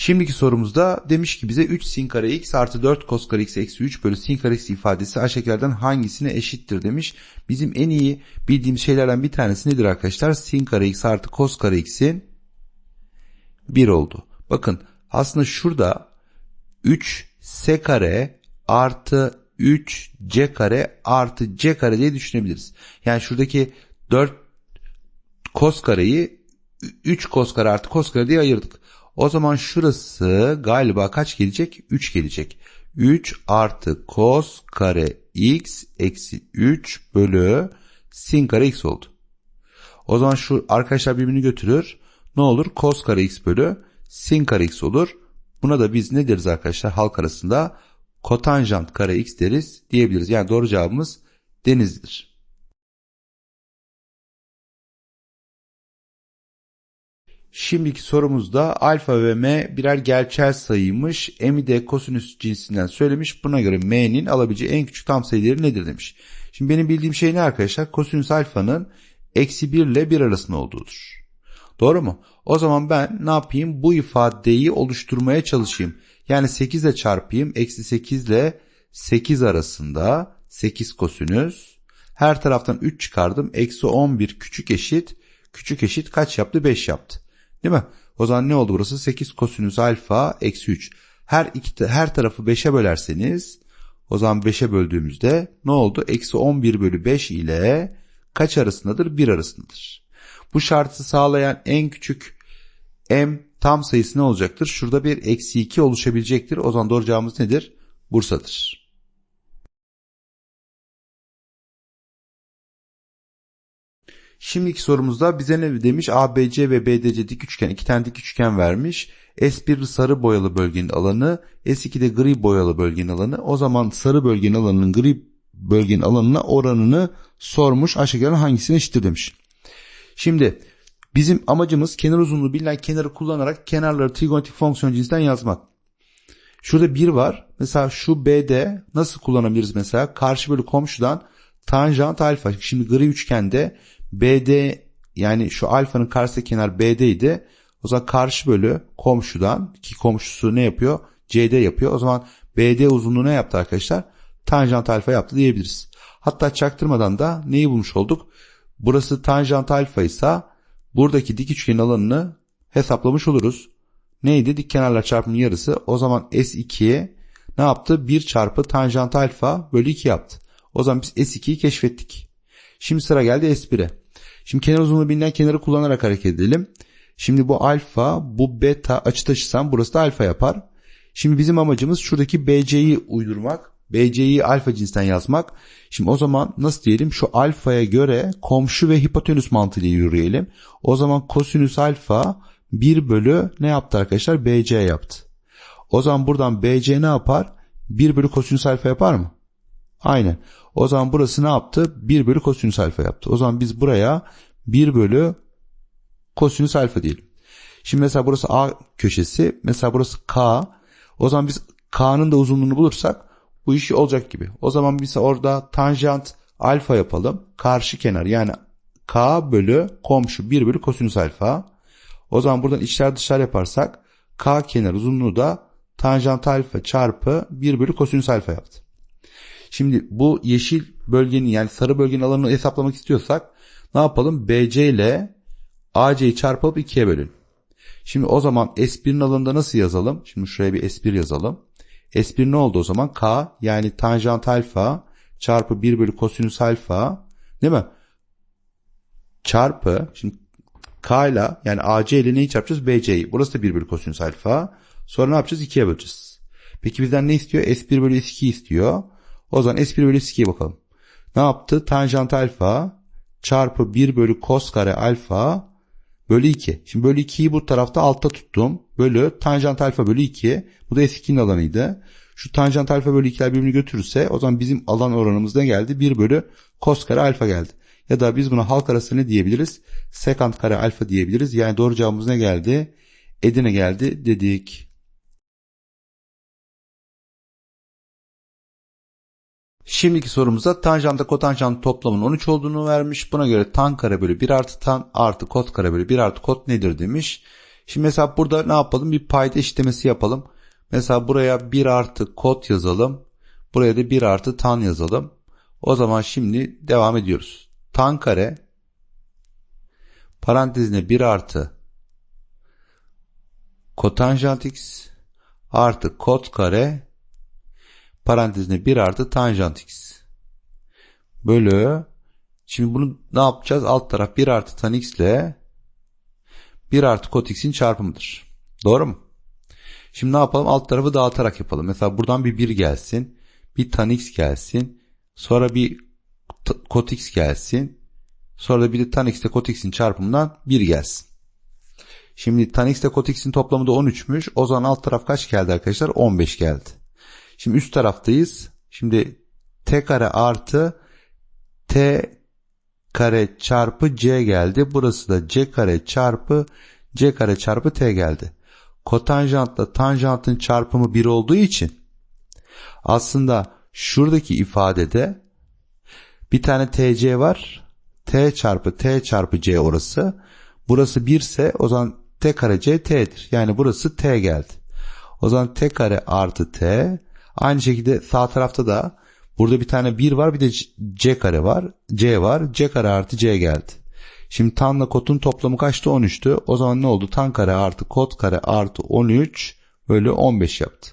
Şimdiki sorumuzda demiş ki bize 3 sin kare x artı 4 cos kare x eksi 3 bölü sin kare x ifadesi aşağıdakilerden hangisine eşittir demiş. Bizim en iyi bildiğimiz şeylerden bir tanesi nedir arkadaşlar? Sin kare x artı cos kare x'in 1 oldu. Bakın aslında şurada 3 s kare artı 3 c kare artı c kare diye düşünebiliriz. Yani şuradaki 4 cos kareyi 3 cos kare artı cos kare diye ayırdık. O zaman şurası galiba kaç gelecek? 3 gelecek. 3 artı cos kare x eksi 3 bölü sin kare x oldu. O zaman şu arkadaşlar birbirini götürür. Ne olur? Cos kare x bölü sin kare x olur. Buna da biz ne deriz arkadaşlar halk arasında? Kotanjant kare x deriz diyebiliriz. Yani doğru cevabımız denizdir. Şimdiki sorumuzda alfa ve m birer gerçel sayıymış. M'i de kosinüs cinsinden söylemiş. Buna göre m'nin alabileceği en küçük tam sayı değeri nedir demiş. Şimdi benim bildiğim şey ne arkadaşlar? Kosinüs alfanın eksi 1 ile 1 arasında olduğudur. Doğru mu? O zaman ben ne yapayım? Bu ifadeyi oluşturmaya çalışayım. Yani 8 ile çarpayım. Eksi 8 ile 8 arasında 8 kosinüs. Her taraftan 3 çıkardım. Eksi 11 küçük eşit. Küçük eşit kaç yaptı? 5 yaptı. Değil mi? O zaman ne oldu burası? 8 kosinüs alfa eksi 3. Her, iki, her tarafı 5'e bölerseniz o zaman 5'e böldüğümüzde ne oldu? Eksi 11 bölü 5 ile kaç arasındadır? 1 arasındadır. Bu şartı sağlayan en küçük m tam sayısı ne olacaktır? Şurada bir eksi 2 oluşabilecektir. O zaman doğru cevabımız nedir? Bursa'dır. Şimdiki sorumuzda bize ne demiş? ABC ve BDC dik üçgen, iki tane dik üçgen vermiş. S1 sarı boyalı bölgenin alanı, S2 de gri boyalı bölgenin alanı. O zaman sarı bölgenin alanının gri bölgenin alanına oranını sormuş. Aşağıdakilerin hangisine eşittir demiş. Şimdi bizim amacımız kenar uzunluğu bilinen kenarı kullanarak kenarları trigonometrik fonksiyon cinsinden yazmak. Şurada 1 var. Mesela şu BD nasıl kullanabiliriz mesela? Karşı bölü komşudan tanjant alfa. Şimdi gri üçgende BD yani şu alfanın karşısındaki kenar BD idi. O zaman karşı bölü komşudan ki komşusu ne yapıyor? CD yapıyor. O zaman BD uzunluğu ne yaptı arkadaşlar? Tanjant alfa yaptı diyebiliriz. Hatta çaktırmadan da neyi bulmuş olduk? Burası tanjant alfa ise buradaki dik üçgenin alanını hesaplamış oluruz. Neydi? Dik kenarlar çarpımının yarısı. O zaman S2'ye ne yaptı? 1 çarpı tanjant alfa bölü 2 yaptı. O zaman biz S2'yi keşfettik. Şimdi sıra geldi S1'e. Şimdi kenar uzunluğu bilinen kenarı kullanarak hareket edelim. Şimdi bu alfa, bu beta açı taşısam burası da alfa yapar. Şimdi bizim amacımız şuradaki BC'yi uydurmak. BC'yi alfa cinsten yazmak. Şimdi o zaman nasıl diyelim? Şu alfaya göre komşu ve hipotenüs mantığıyla yürüyelim. O zaman kosinüs alfa 1 bölü ne yaptı arkadaşlar? BC yaptı. O zaman buradan BC ne yapar? 1 bölü kosinüs alfa yapar mı? Aynen. O zaman burası ne yaptı? 1 bölü kosinüs alfa yaptı. O zaman biz buraya 1 bölü kosinüs alfa diyelim. Şimdi mesela burası A köşesi. Mesela burası K. O zaman biz K'nın da uzunluğunu bulursak bu iş olacak gibi. O zaman biz orada tanjant alfa yapalım. Karşı kenar yani K bölü komşu 1 bölü kosinüs alfa. O zaman buradan içler dışlar yaparsak K kenar uzunluğu da tanjant alfa çarpı 1 bölü kosinüs alfa yaptı. Şimdi bu yeşil bölgenin yani sarı bölgenin alanını hesaplamak istiyorsak ne yapalım? BC ile AC'yi çarpıp 2'ye bölün. Şimdi o zaman S1'in alanında nasıl yazalım? Şimdi şuraya bir S1 yazalım. S1 ne oldu o zaman? K yani tanjant alfa çarpı 1 bölü kosinüs alfa değil mi? Çarpı şimdi K ile yani AC ile neyi çarpacağız? BC'yi. Burası da 1 bölü kosinüs alfa. Sonra ne yapacağız? 2'ye böleceğiz. Peki bizden ne istiyor? S1 bölü S2 istiyor. O zaman S1 bölü S2'ye bakalım. Ne yaptı? Tanjant alfa çarpı 1 bölü kos kare alfa bölü 2. Şimdi bölü 2'yi bu tarafta altta tuttum. Bölü tanjant alfa bölü 2. Bu da S2'nin alanıydı. Şu tanjant alfa bölü 2'ler birbirini götürürse o zaman bizim alan oranımız ne geldi? 1 bölü kos kare alfa geldi. Ya da biz buna halk arasında ne diyebiliriz? Sekant kare alfa diyebiliriz. Yani doğru cevabımız ne geldi? Edine geldi dedik. Şimdiki sorumuzda tanjanta kotanjant toplamının 13 olduğunu vermiş. Buna göre tan kare bölü 1 artı tan artı kot kare bölü 1 artı kot nedir demiş. Şimdi mesela burada ne yapalım? Bir payda eşitlemesi yapalım. Mesela buraya 1 artı kod yazalım. Buraya da 1 artı tan yazalım. O zaman şimdi devam ediyoruz. Tan kare parantezine 1 artı kotanjant x artı kod kare parantezine 1 artı tanjant x bölü şimdi bunu ne yapacağız? Alt taraf 1 artı tan x ile 1 artı kot x'in çarpımıdır. Doğru mu? Şimdi ne yapalım? Alt tarafı dağıtarak yapalım. Mesela buradan bir 1 gelsin. Bir tan x gelsin. Sonra bir kot x gelsin. Sonra da bir de tan x ile kot x'in çarpımından 1 gelsin. Şimdi tan x ile kot x'in toplamı da 13'müş. O zaman alt taraf kaç geldi arkadaşlar? 15 geldi. Şimdi üst taraftayız. Şimdi t kare artı t kare çarpı c geldi. Burası da c kare çarpı c kare çarpı t geldi. Kotanjantla tanjantın çarpımı 1 olduğu için aslında şuradaki ifadede bir tane tc var. t çarpı t çarpı c orası. Burası 1 ise o zaman t kare c t'dir. Yani burası t geldi. O zaman t kare artı t aynı şekilde sağ tarafta da burada bir tane 1 var bir de c kare var. c var. c kare artı c geldi. Şimdi tanla kotun toplamı kaçtı? 13'tü. O zaman ne oldu? Tan kare artı kot kare artı 13 bölü 15 yaptı.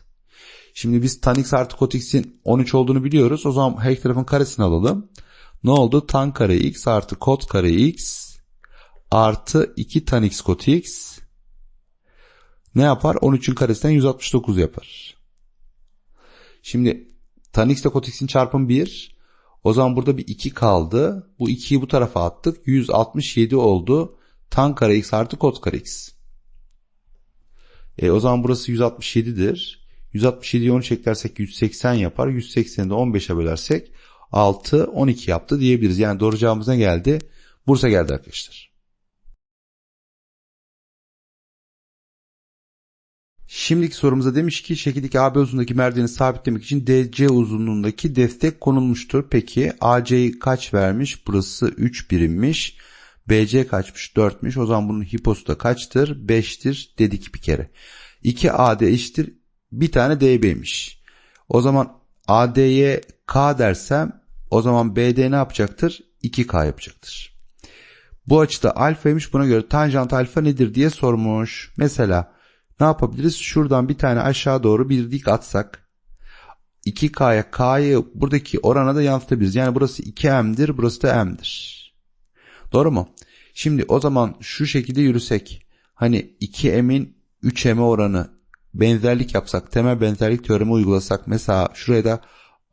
Şimdi biz tan x artı kot x'in 13 olduğunu biliyoruz. O zaman her iki tarafın karesini alalım. Ne oldu? Tan kare x artı kot kare x artı 2 tan x kot x ne yapar? 13'ün karesinden 169 yapar. Şimdi tan x ile kot x'in çarpımı 1. O zaman burada bir 2 kaldı. Bu 2'yi bu tarafa attık. 167 oldu. Tan kare x artı kot kare x. E, o zaman burası 167'dir. 167'yi 13 eklersek 180 yapar. 180'i de 15'e bölersek 6, 12 yaptı diyebiliriz. Yani doğru cevabımız ne geldi? Bursa geldi arkadaşlar. Şimdiki sorumuza demiş ki şekildeki AB uzunluğundaki merdiveni sabitlemek için DC uzunluğundaki destek konulmuştur. Peki AC'yi kaç vermiş? Burası 3 birimmiş. BC kaçmış? 4'müş. O zaman bunun hiposu da kaçtır? 5'tir dedik bir kere. 2 AD eşittir. Bir tane DB'miş. O zaman AD'ye K dersem o zaman BD ne yapacaktır? 2K yapacaktır. Bu açıda alfaymış buna göre tanjant alfa nedir diye sormuş. Mesela ne yapabiliriz? Şuradan bir tane aşağı doğru bir dik atsak 2K'ya K'yı buradaki orana da yansıtabiliriz. Yani burası 2M'dir, burası da M'dir. Doğru mu? Şimdi o zaman şu şekilde yürüsek hani 2M'in 3M'e oranı benzerlik yapsak, temel benzerlik teoremi uygulasak mesela şuraya da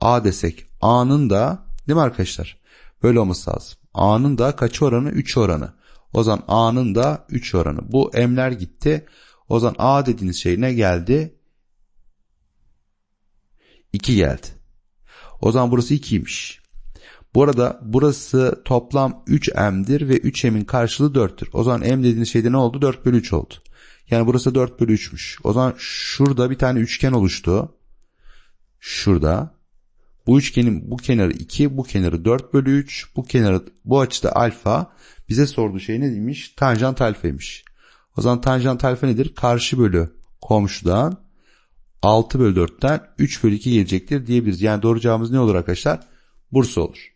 A desek A'nın da değil mi arkadaşlar? Böyle olması lazım. A'nın da kaç oranı? 3 oranı. O zaman A'nın da 3 oranı. Bu M'ler gitti. O zaman A dediğiniz şey ne geldi? 2 geldi. O zaman burası 2'ymiş. Bu arada burası toplam 3m'dir ve 3m'in karşılığı 4'tür. O zaman m dediğiniz şeyde ne oldu? 4 bölü 3 oldu. Yani burası 4 bölü 3'müş. O zaman şurada bir tane üçgen oluştu. Şurada. Bu üçgenin bu kenarı 2, bu kenarı 4 bölü 3, bu kenarı bu açıda alfa. Bize sorduğu şey ne demiş? Tanjant alfaymış. O zaman tanjant alfa nedir? Karşı bölü komşudan 6 bölü 4'ten 3 bölü 2 gelecektir diyebiliriz. Yani doğru cevabımız ne olur arkadaşlar? Bursa olur.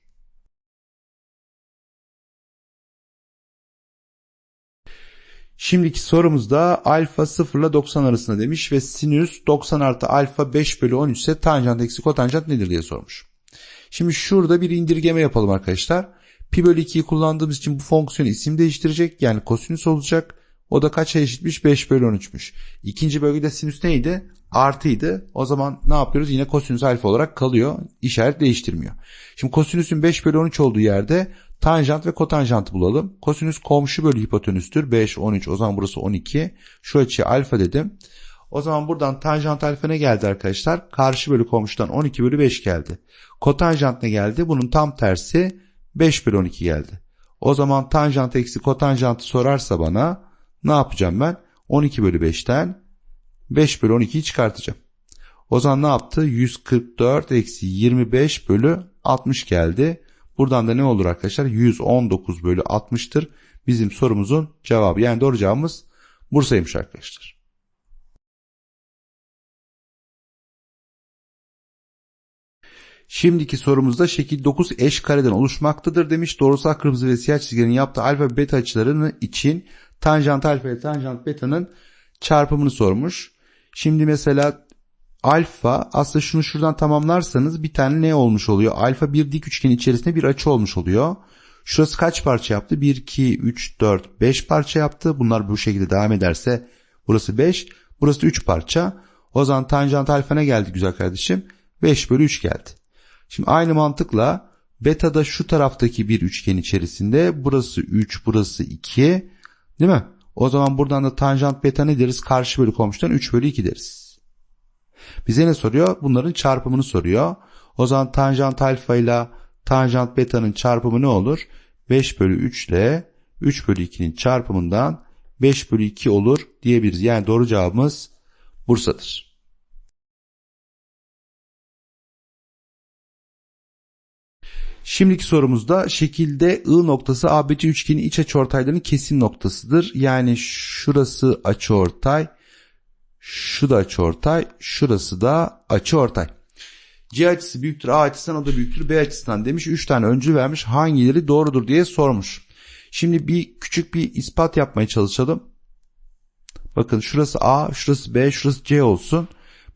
Şimdiki sorumuzda alfa 0 ile 90 arasında demiş ve sinüs 90 artı alfa 5 bölü 13 ise tanjant eksi kotanjant nedir diye sormuş. Şimdi şurada bir indirgeme yapalım arkadaşlar. Pi bölü 2'yi kullandığımız için bu fonksiyon isim değiştirecek. Yani kosinüs olacak. O da kaça eşitmiş? 5 bölü 13'müş. İkinci bölgede sinüs neydi? Artıydı. O zaman ne yapıyoruz? Yine kosinüs alfa olarak kalıyor. İşaret değiştirmiyor. Şimdi kosinüsün 5 bölü 13 olduğu yerde tanjant ve kotanjantı bulalım. Kosinüs komşu bölü hipotenüstür. 5, 13. O zaman burası 12. Şu açıya alfa dedim. O zaman buradan tanjant alfa ne geldi arkadaşlar? Karşı bölü komşudan 12 bölü 5 geldi. Kotanjant ne geldi? Bunun tam tersi 5 bölü 12 geldi. O zaman tanjant eksi kotanjantı sorarsa bana ne yapacağım ben? 12 bölü 5'ten 5 bölü 12'yi çıkartacağım. O zaman ne yaptı? 144 eksi 25 bölü 60 geldi. Buradan da ne olur arkadaşlar? 119 bölü 60'tır. Bizim sorumuzun cevabı. Yani doğru cevabımız Bursa'ymış arkadaşlar. Şimdiki sorumuzda şekil 9 eş kareden oluşmaktadır demiş. Doğrusal kırmızı ve siyah çizgilerin yaptığı alfa ve beta açılarını için tanjant alfa ile tanjant beta'nın çarpımını sormuş. Şimdi mesela alfa aslında şunu şuradan tamamlarsanız bir tane ne olmuş oluyor? Alfa bir dik üçgen içerisinde bir açı olmuş oluyor. Şurası kaç parça yaptı? 1, 2, 3, 4, 5 parça yaptı. Bunlar bu şekilde devam ederse burası 5, burası 3 parça. O zaman tanjant alfa ne geldi güzel kardeşim? 5 bölü 3 geldi. Şimdi aynı mantıkla beta da şu taraftaki bir üçgen içerisinde burası 3 burası 2 değil mi? O zaman buradan da tanjant beta ne deriz? Karşı bölü komşudan 3 bölü 2 deriz. Bize ne soruyor? Bunların çarpımını soruyor. O zaman tanjant alfa ile tanjant beta'nın çarpımı ne olur? 5 bölü 3 ile 3 bölü 2'nin çarpımından 5 bölü 2 olur diyebiliriz. Yani doğru cevabımız Bursa'dır. Şimdiki sorumuzda şekilde I noktası ABC üçgeni iç açıortaylarının kesim noktasıdır. Yani şurası açıortay, şu da açıortay, şurası da açıortay. C açısı büyüktür A açısından o da büyüktür B açısından demiş. 3 tane öncül vermiş hangileri doğrudur diye sormuş. Şimdi bir küçük bir ispat yapmaya çalışalım. Bakın şurası A, şurası B, şurası C olsun.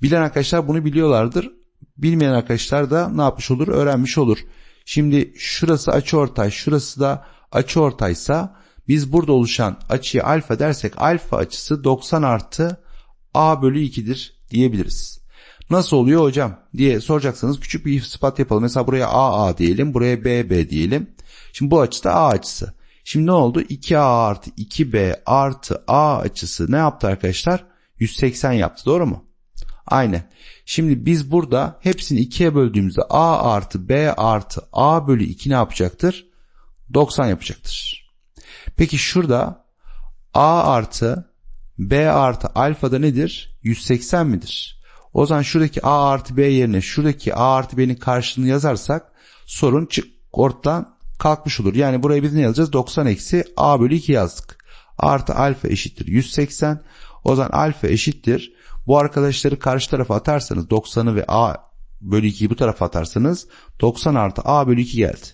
Bilen arkadaşlar bunu biliyorlardır. Bilmeyen arkadaşlar da ne yapmış olur? Öğrenmiş olur. Şimdi şurası açıortay, şurası da açıortaysa biz burada oluşan açıya alfa dersek alfa açısı 90 artı a bölü 2'dir diyebiliriz. Nasıl oluyor hocam diye soracaksanız küçük bir ispat yapalım. Mesela buraya AA diyelim, buraya BB diyelim. Şimdi bu açı da A açısı. Şimdi ne oldu? 2A artı 2B artı A açısı ne yaptı arkadaşlar? 180 yaptı doğru mu? Aynen. Şimdi biz burada hepsini ikiye böldüğümüzde A artı B artı A bölü 2 ne yapacaktır? 90 yapacaktır. Peki şurada A artı B artı alfa da nedir? 180 midir? O zaman şuradaki A artı B yerine şuradaki A artı B'nin karşılığını yazarsak sorun ortadan kalkmış olur. Yani buraya biz ne yazacağız? 90 eksi A bölü 2 yazdık. Artı alfa eşittir 180. O zaman alfa eşittir bu arkadaşları karşı tarafa atarsanız 90'ı ve a bölü 2'yi bu tarafa atarsanız 90 artı a bölü 2 geldi.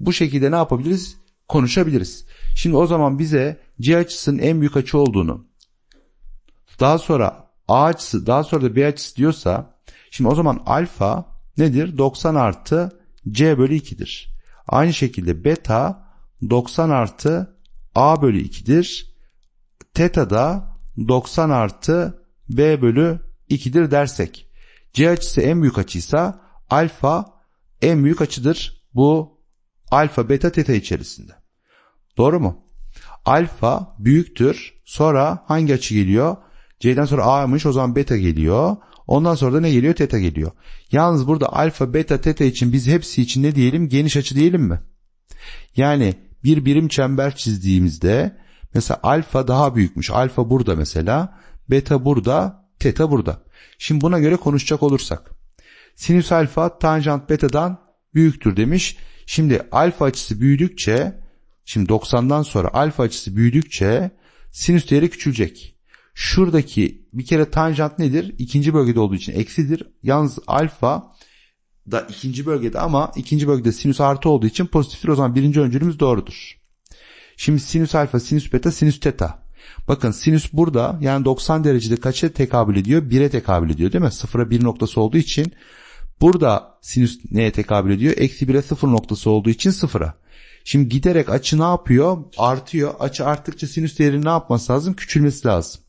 Bu şekilde ne yapabiliriz? Konuşabiliriz. Şimdi o zaman bize c açısının en büyük açı olduğunu daha sonra a açısı daha sonra da b açısı diyorsa şimdi o zaman alfa nedir? 90 artı c bölü 2'dir. Aynı şekilde beta 90 artı a bölü 2'dir. Teta da 90 artı b bölü 2'dir dersek c açısı en büyük açıysa alfa en büyük açıdır bu alfa beta teta içerisinde. Doğru mu? Alfa büyüktür. Sonra hangi açı geliyor? C'den sonra A'ymış o zaman beta geliyor. Ondan sonra da ne geliyor? Teta geliyor. Yalnız burada alfa, beta, teta için biz hepsi için ne diyelim? Geniş açı diyelim mi? Yani bir birim çember çizdiğimizde mesela alfa daha büyükmüş. Alfa burada mesela. Beta burada, teta burada. Şimdi buna göre konuşacak olursak. Sinüs alfa tanjant beta'dan büyüktür demiş. Şimdi alfa açısı büyüdükçe, şimdi 90'dan sonra alfa açısı büyüdükçe sinüs değeri küçülecek. Şuradaki bir kere tanjant nedir? İkinci bölgede olduğu için eksidir. Yalnız alfa da ikinci bölgede ama ikinci bölgede sinüs artı olduğu için pozitiftir. O zaman birinci öncülümüz doğrudur. Şimdi sinüs alfa, sinüs beta, sinüs teta. Bakın sinüs burada yani 90 derecede kaça tekabül ediyor? 1'e tekabül ediyor değil mi? 0'a 1 noktası olduğu için burada sinüs neye tekabül ediyor? Eksi 1'e 0 noktası olduğu için 0'a. Şimdi giderek açı ne yapıyor? Artıyor. Açı arttıkça sinüs değerinin ne yapması lazım? Küçülmesi lazım.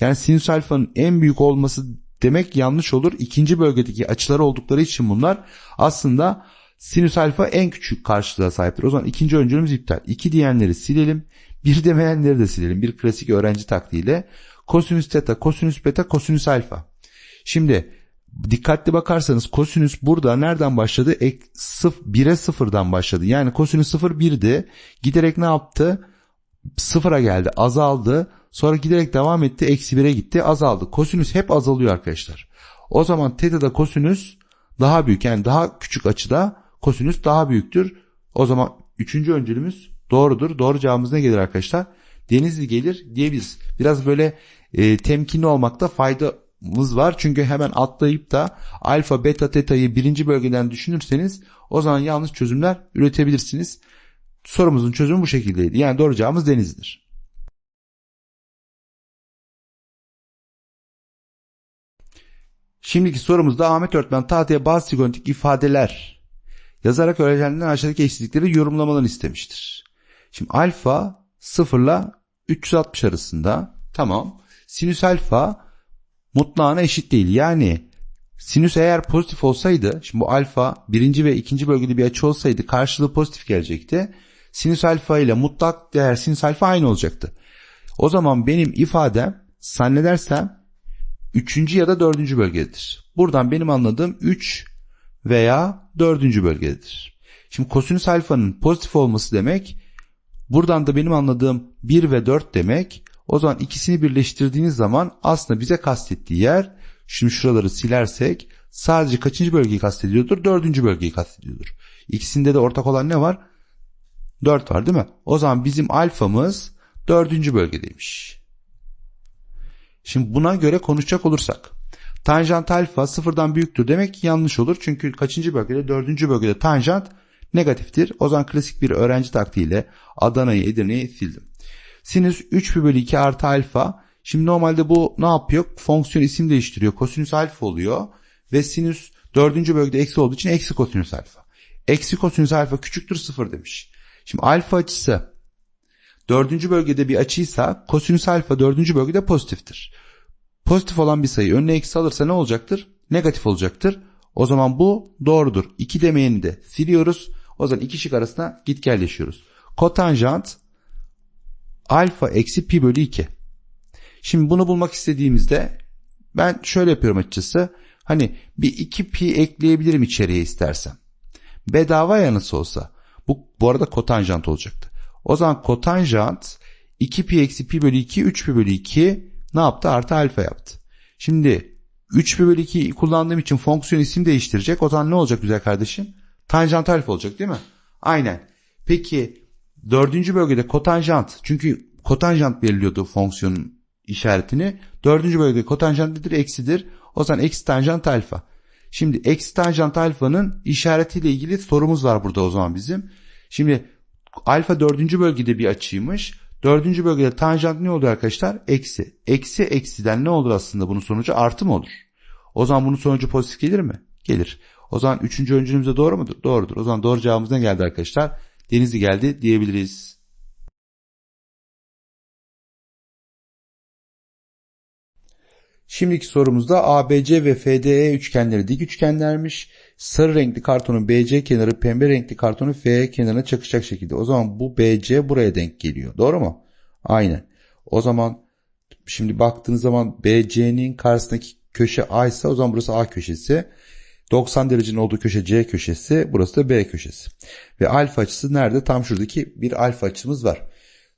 Yani sinüs alfanın en büyük olması demek yanlış olur. İkinci bölgedeki açılar oldukları için bunlar aslında sinüs alfa en küçük karşılığa sahiptir. O zaman ikinci öncülümüz iptal. İki diyenleri silelim. Bir demeyenleri de silelim. Bir klasik öğrenci taktiğiyle. Kosinüs teta, kosinüs beta, kosinüs alfa. Şimdi dikkatli bakarsanız kosinüs burada nereden başladı? Ek, sıf, 1'e 0'dan başladı. Yani kosinüs 0 1'di. Giderek ne yaptı? Sıfıra geldi azaldı. Sonra giderek devam etti. Eksi 1'e gitti azaldı. Kosinüs hep azalıyor arkadaşlar. O zaman teta'da kosinüs daha büyük. Yani daha küçük açıda kosinüs daha büyüktür. O zaman üçüncü öncülümüz Doğrudur. Doğru cevabımız ne gelir arkadaşlar? Denizli gelir diyebiliriz. Biraz böyle e, temkinli olmakta faydamız var. Çünkü hemen atlayıp da alfa, beta, teta'yı birinci bölgeden düşünürseniz o zaman yanlış çözümler üretebilirsiniz. Sorumuzun çözümü bu şekildeydi. Yani doğru cevabımız Denizli'dir. Şimdiki sorumuzda Ahmet öğretmen tahtaya bazı trigonometrik ifadeler yazarak öğrencilerden aşağıdaki eşitlikleri yorumlamalarını istemiştir. Şimdi alfa 0 ile 360 arasında tamam. Sinüs alfa mutlağına eşit değil. Yani sinüs eğer pozitif olsaydı şimdi bu alfa birinci ve ikinci bölgede bir açı olsaydı karşılığı pozitif gelecekti. Sinüs alfa ile mutlak değer sinüs alfa aynı olacaktı. O zaman benim ifadem zannedersem üçüncü ya da dördüncü bölgededir. Buradan benim anladığım 3 veya dördüncü bölgededir. Şimdi kosinüs alfanın pozitif olması demek buradan da benim anladığım 1 ve 4 demek. O zaman ikisini birleştirdiğiniz zaman aslında bize kastettiği yer şimdi şuraları silersek sadece kaçıncı bölgeyi kastediyordur? Dördüncü bölgeyi kastediyordur. İkisinde de ortak olan ne var? 4 var değil mi? O zaman bizim alfamız dördüncü bölgedeymiş. Şimdi buna göre konuşacak olursak. Tanjant alfa sıfırdan büyüktür demek yanlış olur. Çünkü kaçıncı bölgede? Dördüncü bölgede tanjant negatiftir. O zaman klasik bir öğrenci taktiğiyle Adana'yı Edirne'yi sildim. Sinüs 3 pi bölü 2 artı alfa. Şimdi normalde bu ne yapıyor? Fonksiyon isim değiştiriyor. Kosinüs alfa oluyor. Ve sinüs dördüncü bölgede eksi olduğu için eksi kosinüs alfa. Eksi kosinüs alfa küçüktür sıfır demiş. Şimdi alfa açısı dördüncü bölgede bir açıysa kosinüs alfa dördüncü bölgede pozitiftir. Pozitif olan bir sayı önüne eksi alırsa ne olacaktır? Negatif olacaktır. O zaman bu doğrudur. 2 demeyeni de siliyoruz. O zaman iki şık arasında git gel yaşıyoruz. Kotanjant alfa eksi pi bölü 2. Şimdi bunu bulmak istediğimizde ben şöyle yapıyorum açıkçası. Hani bir 2 pi ekleyebilirim içeriye istersem. Bedava ya olsa. Bu, bu arada kotanjant olacaktı. O zaman kotanjant 2 pi eksi pi bölü 2 3 pi bölü 2 ne yaptı? Artı alfa yaptı. Şimdi 3 pi bölü 2 kullandığım için fonksiyon isim değiştirecek. O zaman ne olacak güzel kardeşim? Tanjant alfa olacak değil mi? Aynen. Peki dördüncü bölgede kotanjant çünkü kotanjant belirliyordu fonksiyonun işaretini. Dördüncü bölgede kotanjant nedir? Eksidir. O zaman eksi tanjant alfa. Şimdi eksi tanjant alfanın işaretiyle ilgili sorumuz var burada o zaman bizim. Şimdi alfa dördüncü bölgede bir açıymış. Dördüncü bölgede tanjant ne oluyor arkadaşlar? Eksi. Eksi eksiden ne olur aslında bunun sonucu? Artı mı olur? O zaman bunun sonucu pozitif gelir mi? Gelir. O zaman üçüncü öncülümüzde doğru mudur? Doğrudur. O zaman doğru cevabımız ne geldi arkadaşlar? Denizli geldi diyebiliriz. Şimdiki sorumuzda ABC ve FDE üçgenleri dik üçgenlermiş. Sarı renkli kartonun BC kenarı pembe renkli kartonun FE kenarına çakışacak şekilde. O zaman bu BC buraya denk geliyor. Doğru mu? Aynen. O zaman şimdi baktığınız zaman BC'nin karşısındaki köşe A ise o zaman burası A köşesi. 90 derecenin olduğu köşe C köşesi. Burası da B köşesi. Ve alfa açısı nerede? Tam şuradaki bir alfa açımız var.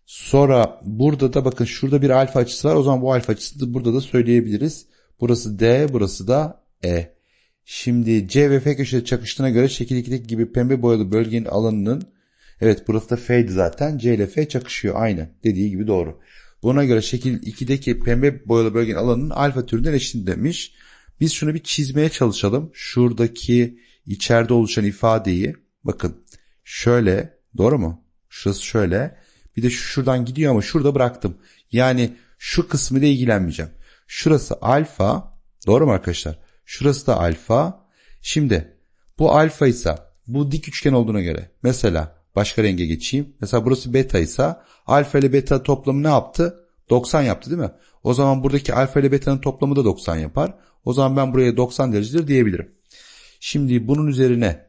Sonra burada da bakın şurada bir alfa açısı var. O zaman bu alfa açısı burada da söyleyebiliriz. Burası D, burası da E. Şimdi C ve F köşede çakıştığına göre şekil 2'deki gibi pembe boyalı bölgenin alanının evet burası da F'di zaten. C ile F çakışıyor aynı. Dediği gibi doğru. Buna göre şekil 2'deki pembe boyalı bölgenin alanının alfa türünden eşit demiş. Biz şunu bir çizmeye çalışalım. Şuradaki içeride oluşan ifadeyi bakın şöyle doğru mu? Şurası şöyle. Bir de şu şuradan gidiyor ama şurada bıraktım. Yani şu kısmı da ilgilenmeyeceğim. Şurası alfa. Doğru mu arkadaşlar? Şurası da alfa. Şimdi bu alfa ise bu dik üçgen olduğuna göre mesela başka renge geçeyim. Mesela burası beta ise alfa ile beta toplamı ne yaptı? 90 yaptı değil mi? O zaman buradaki alfa ile beta'nın toplamı da 90 yapar. O zaman ben buraya 90 derecedir diyebilirim. Şimdi bunun üzerine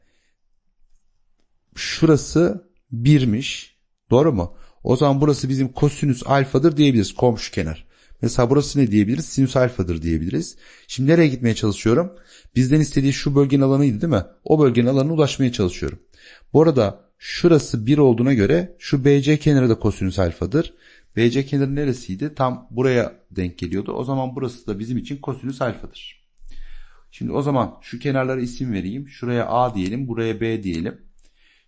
şurası 1'miş. Doğru mu? O zaman burası bizim kosinüs alfadır diyebiliriz komşu kenar. Mesela burası ne diyebiliriz? Sinüs alfadır diyebiliriz. Şimdi nereye gitmeye çalışıyorum? Bizden istediği şu bölgenin alanıydı değil mi? O bölgenin alanına ulaşmaya çalışıyorum. Bu arada şurası 1 olduğuna göre şu BC kenarı da kosinüs alfadır. BC kenarı neresiydi? Tam buraya denk geliyordu. O zaman burası da bizim için kosinüs alfadır. Şimdi o zaman şu kenarlara isim vereyim. Şuraya A diyelim, buraya B diyelim.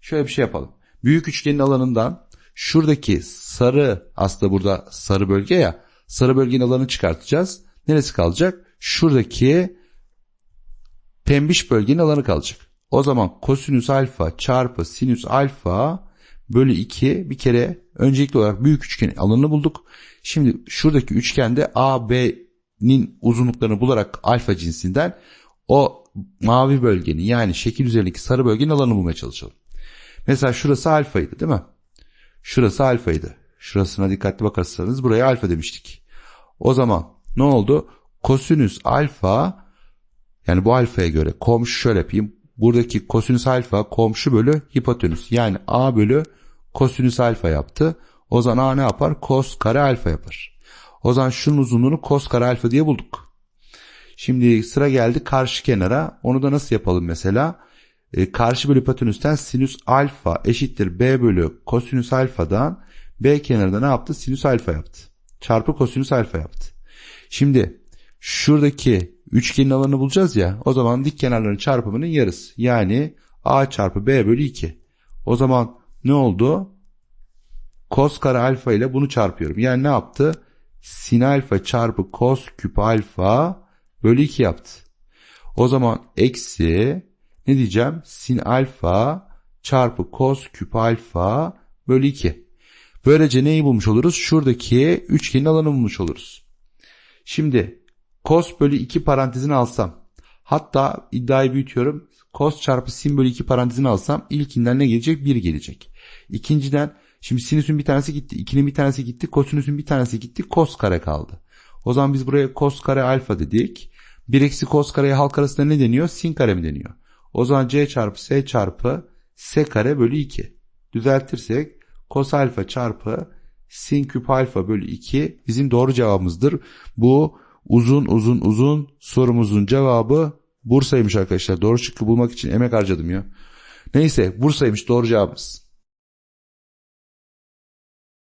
Şöyle bir şey yapalım. Büyük üçgenin alanından Şuradaki sarı aslında burada sarı bölge ya. Sarı bölgenin alanını çıkartacağız. Neresi kalacak? Şuradaki pembiş bölgenin alanı kalacak. O zaman kosinüs alfa çarpı sinüs alfa bölü 2 bir kere öncelikli olarak büyük üçgenin alanını bulduk. Şimdi şuradaki üçgende AB'nin uzunluklarını bularak alfa cinsinden o mavi bölgenin yani şekil üzerindeki sarı bölgenin alanını bulmaya çalışalım. Mesela şurası alfaydı değil mi? Şurası alfaydı. Şurasına dikkatli bakarsanız buraya alfa demiştik. O zaman ne oldu? Kosinüs alfa yani bu alfaya göre komşu şöyle yapayım. Buradaki kosinüs alfa komşu bölü hipotenüs. Yani a bölü kosinüs alfa yaptı. O zaman a ne yapar? Kos kare alfa yapar. O zaman şunun uzunluğunu kos kare alfa diye bulduk. Şimdi sıra geldi karşı kenara. Onu da nasıl yapalım mesela? E, karşı bölü hipotenüsten sinüs alfa eşittir b bölü kosinüs alfadan b kenarında ne yaptı? Sinüs alfa yaptı. Çarpı kosinüs alfa yaptı. Şimdi şuradaki üçgenin alanını bulacağız ya. O zaman dik kenarların çarpımının yarısı. Yani a çarpı b bölü 2. O zaman ne oldu? Kos kare alfa ile bunu çarpıyorum. Yani ne yaptı? Sin alfa çarpı kos küp alfa bölü 2 yaptı. O zaman eksi ne diyeceğim? Sin alfa çarpı kos küp alfa bölü 2. Böylece neyi bulmuş oluruz? Şuradaki üçgenin alanını bulmuş oluruz. Şimdi cos bölü 2 parantezini alsam hatta iddiayı büyütüyorum cos çarpı sin bölü 2 parantezini alsam ilkinden ne gelecek? 1 gelecek. İkinciden şimdi sinüsün bir tanesi gitti, 2'nin bir tanesi gitti, kosinüsün bir tanesi gitti, cos kare kaldı. O zaman biz buraya cos kare alfa dedik. 1 eksi cos kareye halk arasında ne deniyor? Sin kare mi deniyor? O zaman c çarpı s çarpı s kare bölü 2. Düzeltirsek cos alfa çarpı sin küp alfa bölü 2 bizim doğru cevabımızdır. Bu uzun uzun uzun sorumuzun cevabı Bursa'ymış arkadaşlar. Doğru şıkkı bulmak için emek harcadım ya. Neyse Bursa'ymış doğru cevabımız.